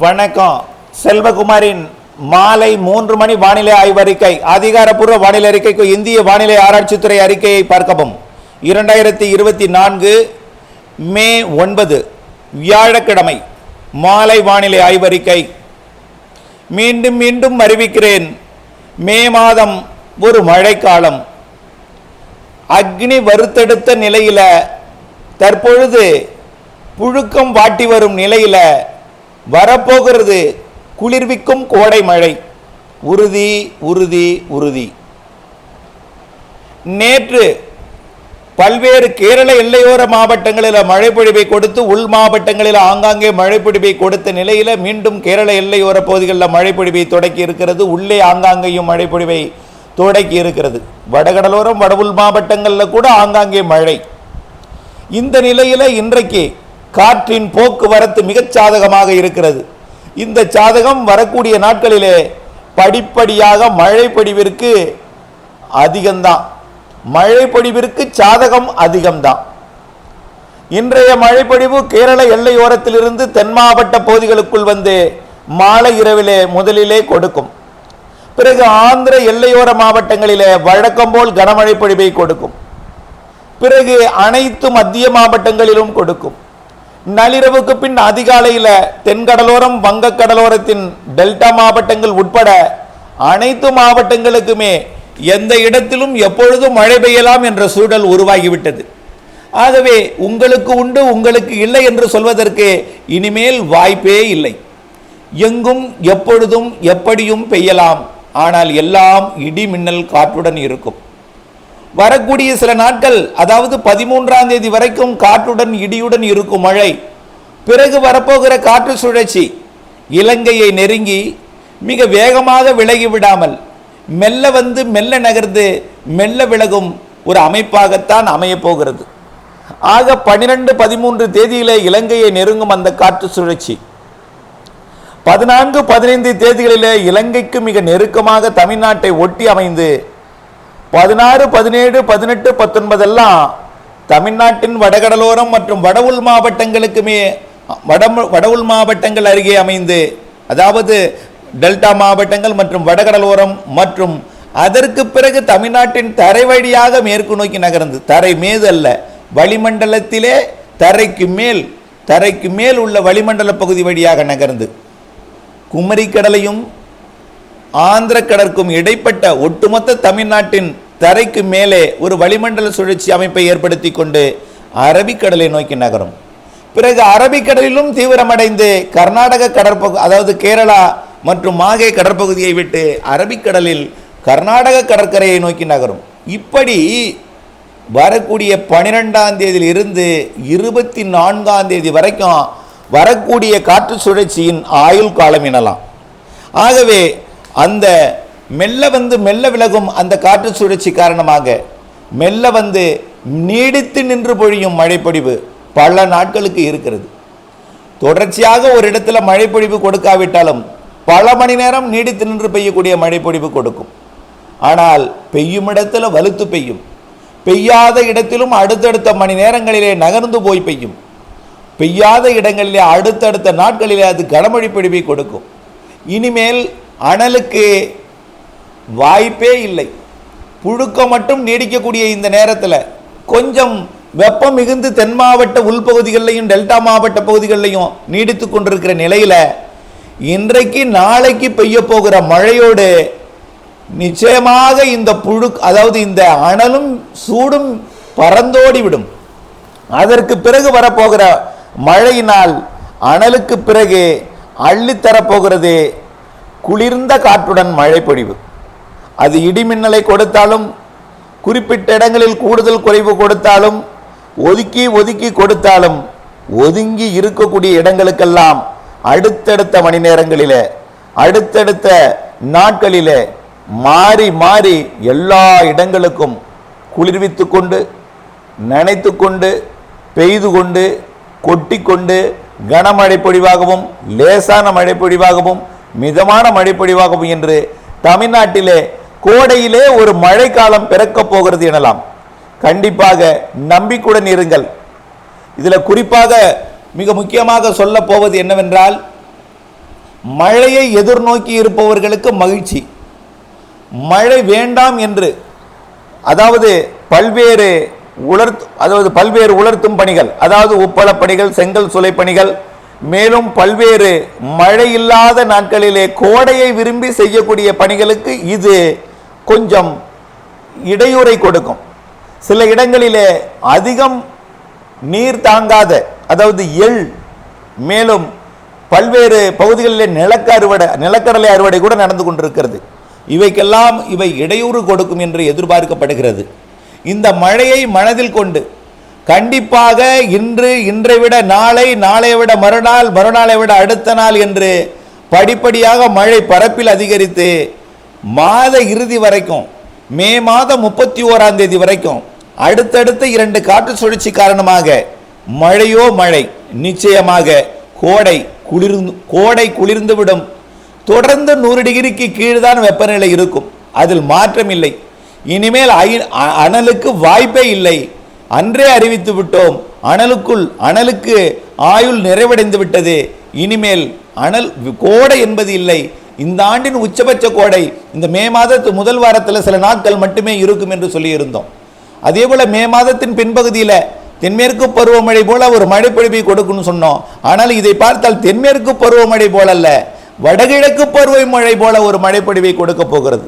வணக்கம். செல்வகுமாரின் மாலை மூன்று மணி வானிலை ஆய்வறிக்கை அதிகாரப்பூர்வ வானிலை அறிக்கைக்கு இந்திய வானிலை ஆராய்ச்சித்துறை அறிக்கையை பார்க்கவும். இரண்டாயிரத்தி இருபத்தி நான்கு மே ஒன்பது வியாழக்கிழமை மாலை வானிலை ஆய்வறிக்கை மீண்டும் மீண்டும் அறிவிக்கிறேன் மே மாதம் ஒரு மழைக்காலம். அக்னி வறுத்தெடுத்த நிலையில் தற்பொழுது புழுக்கம் வாட்டி வரும் நிலையில் வரப்போகிறது குளிர்விக்கும் கோடை மழை. உறுதி உறுதி உறுதி. நேற்று பல்வேறு கேரள எல்லையோர மாவட்டங்களில் மழைப்பொழிவை கொடுத்து உள் மாவட்டங்களில் ஆங்காங்கே மழைப்பொழிவை கொடுத்த நிலையில் மீண்டும் கேரள எல்லையோர பகுதிகளில் மழைப்பொழிவை தொடக்கி இருக்கிறது. உள்ளே ஆங்காங்கேயும் மழைப்பொழிவை தொடக்கி இருக்கிறது. வடகடலோரம் வடவுள் மாவட்டங்களில் கூட ஆங்காங்கே மழை. இந்த நிலையில் இன்றைக்கு காற்றின் போக்குவரத்து மிகச் சாதகமாக இருக்கிறது. இந்த சாதகம் வரக்கூடிய நாட்களிலே படிப்படியாக மழை பொழிவிற்கு அதிகம்தான். மழை பொழிவிற்கு சாதகம் அதிகம்தான். இன்றைய மழைப்பொழிவு கேரள எல்லையோரத்திலிருந்து தென் மாவட்ட பகுதிகளுக்குள் வந்து மாலை இரவிலே முதலிலே கொடுக்கும். பிறகு ஆந்திர எல்லையோர மாவட்டங்களிலே வழக்கம் போல் கனமழை பொழிவை கொடுக்கும். பிறகு அனைத்து மத்திய மாவட்டங்களிலும் கொடுக்கும். நள்ளிரவுக்கு பின் அதிகாலையில் தென்கடலோரம் வங்கக்கடலோரத்தின் டெல்டா மாவட்டங்கள் உட்பட அனைத்து மாவட்டங்களுக்குமே எந்த இடத்திலும் எப்பொழுதும் மழை பெய்யலாம் என்ற சூழல் உருவாகிவிட்டது. ஆகவே உங்களுக்கு உண்டு உங்களுக்கு இல்லை என்று சொல்வதற்கு இனிமேல் வாய்ப்பே இல்லை. எங்கும் எப்பொழுதும் எப்படியும் பெய்யலாம் ஆனால் எல்லாம் இடி மின்னல் காற்றுடன் இருக்கும். வரக்கூடிய சில நாட்கள் அதாவது பதிமூன்றாம் தேதி வரைக்கும் காற்றுடன் இடியுடன் இருக்கும் மழை. பிறகு வரப்போகிற காற்று சுழற்சி. இலங்கையை நெருங்கி மிக வேகமாக விலகி விடாமல் மெல்ல வந்து மெல்ல நகர்ந்து மெல்ல விலகும் ஒரு அமைப்பாகத்தான் அமையப் போகிறது. ஆக பன்னிரண்டு பதிமூன்று தேதியிலே இலங்கையை நெருங்கும் அந்த காற்று சுழற்சி. பதினான்கு பதினைந்து தேதிகளிலே இலங்கைக்கு மிக நெருக்கமாக தமிழ்நாட்டை ஒட்டி அமைந்து பதினாறு பதினேழு பதினெட்டு பத்தொன்பதெல்லாம் தமிழ்நாட்டின் வடகடலோரம் மற்றும் வடவுள் மாவட்டங்களுக்குமே வட உள் மாவட்டங்கள் அருகே அமைந்து அதாவது டெல்டா மாவட்டங்கள் மற்றும் வடகடலோரம் மற்றும் அதற்கு பிறகு தமிழ்நாட்டின் தரை வழியாக மேற்கு நோக்கி நகர்ந்து தரை மீது அல்ல வளிமண்டலத்திலே தரைக்கு மேல் தரைக்கு மேல் உள்ள வளிமண்டல பகுதி வழியாக நகர்ந்து குமரிக்கடலையும் ஆந்திர கடற்கும் இடைப்பட்ட ஒட்டுமொத்த தமிழ்நாட்டின் தரைக்கு மேலே ஒரு வளிமண்டல சுழற்சி அமைப்பை ஏற்படுத்தி கொண்டு அரபிக்கடலை நோக்கி நகரும். பிறகு அரபிக்கடலிலும் தீவிரமடைந்து கர்நாடக கடற்பகு அதாவது கேரளா மற்றும் மாகே கடற்பகுதியை விட்டு அரபிக்கடலில் கர்நாடக கடற்கரையை நோக்கி நகரும். இப்படி வரக்கூடிய பனிரெண்டாம் தேதியில் இருந்து இருபத்தி நான்காம் தேதி வரைக்கும் வரக்கூடிய காற்று சுழற்சியின் ஆயுள் காலம் எனலாம். ஆகவே அந்த மெல்ல வந்து மெல்ல விலகும் அந்த காற்று சுழற்சி காரணமாக மெல்ல வந்து நீடித்து நின்று பொழியும் மழைப்பொழிவு பல நாட்களுக்கு இருக்கிறது. தொடர்ச்சியாக ஒரு இடத்துல மழைப்பொழிவு கொடுக்காவிட்டாலும் பல மணி நேரம் நீடித்து நின்று பெய்யக்கூடிய மழைப்பொழிவு கொடுக்கும். ஆனால் பெய்யும் இடத்துல வலுத்து பெய்யும். பெய்யாத இடத்திலும் அடுத்தடுத்த மணி நேரங்களிலே நகர்ந்து போய் பெய்யும். பெய்யாத இடங்களிலே அடுத்தடுத்த நாட்களிலே அது கனமழை பொழிவை கொடுக்கும். இனிமேல் அனலுக்கு வாய்ப்பே இல்லை. புழுக்கம் மட்டும் நீடிக்கக்கூடிய இந்த நேரத்தில் கொஞ்சம் வெப்பம் மிகுந்து தென் மாவட்ட உள்பகுதிகளிலையும் டெல்டா மாவட்ட பகுதிகளிலையும் நீடித்து கொண்டிருக்கிற நிலையில் இன்றைக்கு நாளைக்கு பெய்ய போகிற மழையோடு நிச்சயமாக இந்த புழு அதாவது இந்த அனலும் சூடும் பறந்தோடி விடும் அதற்கு பிறகு வரப்போகிற மழையினால் அனலுக்கு பிறகு அள்ளித்தரப்போகிறது குளிர்ந்த காற்றுடன் மழை பொழிவு. அது இடிமின்னலை கொடுத்தாலும் குறிப்பிட்ட இடங்களில் கூடுதல் குறைவு கொடுத்தாலும் ஒதுக்கி ஒதுக்கி கொடுத்தாலும் ஒதுங்கி இருக்கக்கூடிய இடங்களுக்கெல்லாம் அடுத்தடுத்த மணி நேரங்களிலே அடுத்தடுத்த நாட்களிலே மாறி மாறி எல்லா இடங்களுக்கும் குளிர்வித்து கொண்டு நனைத்து கொண்டு பெய்து கொண்டு கொட்டி கொண்டு கனமழை பொழிவாகவும் லேசான மழை பொழிவாகவும் மிதமான மழை என்று தமிழ்நாட்டிலே கோடையிலே ஒரு மழைக்காலம் பிறக்கப் போகிறது எனலாம். கண்டிப்பாக நம்பிக்கையுடன் இருங்கள். இதில் குறிப்பாக மிக முக்கியமாக சொல்ல போவது என்னவென்றால் மழையை எதிர்நோக்கி இருப்பவர்களுக்கு மகிழ்ச்சி. மழை வேண்டாம் என்று அதாவது பல்வேறு உலர்த்து அதாவது பல்வேறு உலர்த்தும் பணிகள் அதாவது உப்பள பணிகள் செங்கல் சுலை பணிகள் மேலும் பல்வேறு மழை இல்லாத நாட்களிலே கோடையை விரும்பி செய்யக்கூடிய பணிகளுக்கு இது கொஞ்சம் இடையூறை கொடுக்கும். சில இடங்களிலே அதிகம் நீர் தாங்காத அதாவது எள் மேலும் பல்வேறு பகுதிகளிலே நிலக்க அறுவடை நிலக்கடலை அறுவடை கூட நடந்து கொண்டிருக்கிறது. இவைக்கெல்லாம் இவை இடையூறு கொடுக்கும் என்று எதிர்பார்க்கப்படுகிறது. இந்த மழையை மனதில் கொண்டு கண்டிப்பாக இன்று இன்றை விட நாளை நாளை விட மறுநாள் மறுநாளை விட அடுத்த நாள் என்று படிப்படியாக மழை பரப்பில் அதிகரித்து மாத இறுதி வரைக்கும் மே மாதம் முப்பத்தி ஓராம் தேதி வரைக்கும் அடுத்தடுத்த இரண்டு காற்று சுழற்சி காரணமாக மழையோ மழை நிச்சயமாக கோடை குளிர்ந்து கோடை குளிர்ந்து விடும் தொடர்ந்து நூறு டிகிரிக்கு கீழ்தான் வெப்பநிலை இருக்கும். அதில் மாற்றம் இல்லை இனிமேல் அ- அனலுக்கு வாய்ப்பே இல்லை. அன்றே அறிவித்து விட்டோம். அனலுக்குள் அனலுக்கு ஆயுள் நிறைவடைந்து விட்டது. இனிமேல் அனல் கோடை என்பது இல்லை. இந்த ஆண்டின் உச்சபட்ச கோடை. இந்த மே மாதத்து முதல் வாரத்தில் சில நாட்கள் மட்டுமே இருக்கும் என்று சொல்லியிருந்தோம். அதே போல் மே மாதத்தின் பின்பகுதியில் தென்மேற்கு பருவமழை போல ஒரு மழை பொழிவை கொடுக்கும்னு சொன்னோம். ஆனால் இதை பார்த்தால் தென்மேற்கு பருவமழை போலல்ல. வடகிழக்கு பருவமழை போல ஒரு மழைப்பொழிவை கொடுக்க போகிறது.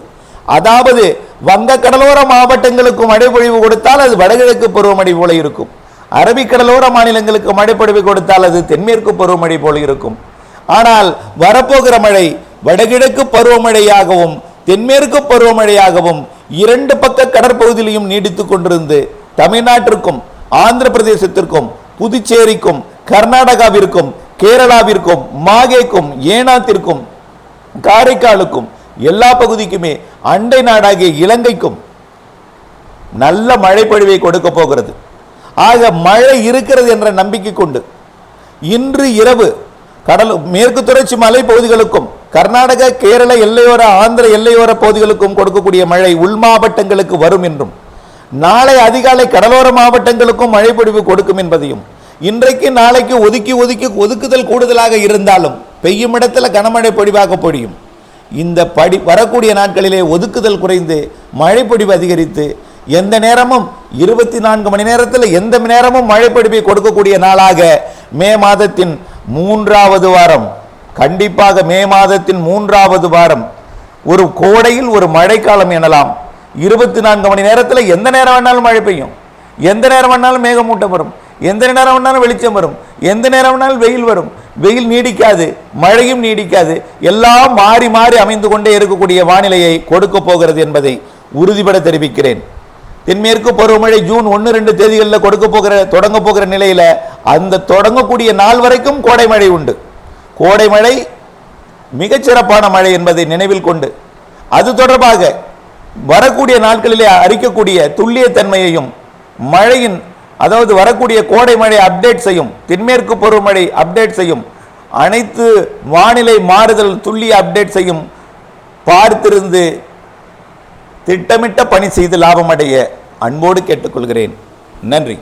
அதாவது வங்க கடலோர மாவட்டங்களுக்கு மழைப்பொழிவு கொடுத்தால் அது வடகிழக்கு பருவமழை போல இருக்கும். அரபிக் கடலோர மாநிலங்களுக்கு மழைப்பொழிவு கொடுத்தால் அது தென்மேற்கு பருவமழை போல இருக்கும். ஆனால் வரப்போகிற மழை வடகிழக்கு பருவமழையாகவும் தென்மேற்கு பருவமழையாகவும் இரண்டு பக்க கடற்பகுதியிலையும் நீடித்துக் கொண்டிருந்து தமிழ்நாட்டிற்கும் ஆந்திர பிரதேசத்திற்கும் புதுச்சேரிக்கும் கர்நாடகாவிற்கும் கேரளாவிற்கும் மாகேக்கும் ஏனாத்திற்கும் காரைக்காலுக்கும் எல்லா பகுதிக்குமே அண்டை நாடாகிய இலங்கைக்கும் நல்ல மழை பொழிவை கொடுக்க போகிறது. ஆக மழை இருக்கிறது என்ற நம்பிக்கை கொண்டு இன்று இரவு கடல் மேற்கு தொடர்ச்சி மலை பகுதிகளுக்கும் கர்நாடக கேரள எல்லையோர ஆந்திர எல்லையோர பகுதிகளுக்கும் கொடுக்கக்கூடிய மழை உள் மாவட்டங்களுக்கு வரும் என்றும் நாளை அதிகாலை கடலோர மாவட்டங்களுக்கும் மழை பொழிவு கொடுக்கும் என்பதையும் இன்றைக்கு நாளைக்கு ஒதுக்கி ஒதுக்கி ஒதுக்குதல் கூடுதலாக இருந்தாலும் பெய்யும் இடத்துல கனமழை பொழிவாக பொழியும். இந்த படி வரக்கூடிய நாட்களிலே ஒதுக்குதல் குறைந்து மழைப்பொடிவு அதிகரித்து எந்த நேரமும் இருபத்தி நான்கு மணி நேரத்தில் எந்த நேரமும் மழைப்பொடிவை கொடுக்கக்கூடிய நாளாக மே மாதத்தின் மூன்றாவது வாரம். கண்டிப்பாக மே மாதத்தின் மூன்றாவது வாரம். ஒரு கோடையில் ஒரு மழைக்காலம் எனலாம். இருபத்தி நான்கு மணி நேரத்தில் எந்த நேரம் வேணாலும் மழை பெய்யும். எந்த நேரம் வேணாலும் மேகமூட்டம் வரும். எந்த நேரம் வேணாலும் வெளிச்சம் வரும். எந்த நேரம் வேணாலும் வெயில் வரும். வெயில் நீடிக்காது மழையும் நீடிக்காது. எல்லாம் மாறி மாறி அமைந்து கொண்டே இருக்கக்கூடிய வானிலையை கொடுக்க போகிறது என்பதை உறுதிபட தெரிவிக்கிறேன். தென்மேற்கு பருவமழை ஜூன் ஒன்று ரெண்டு தேதிகளில் கொடுக்க போகிற தொடங்க போகிற நிலையில் அந்த தொடங்கக்கூடிய நாள் வரைக்கும் கோடை மழை உண்டு. கோடை மழை மிகச்சிறப்பான மழை என்பதை நினைவில் கொண்டு அது தொடர்பாக வரக்கூடிய நாட்களிலே அறிக்கக்கூடிய துல்லியத்தன்மையையும் மழையின் அதாவது வரக்கூடிய கோடை மழை அப்டேட் செய்யும் தென்மேற்கு பருவமழை அப்டேட் செய்யும் அனைத்து வானிலை மாறுதல் துல்லிய அப்டேட் செய்யும் பார்த்திருந்து திட்டமிட்ட பணி செய்து லாபமடைய அன்போடு கேட்டுக்கொள்கிறேன். நன்றி.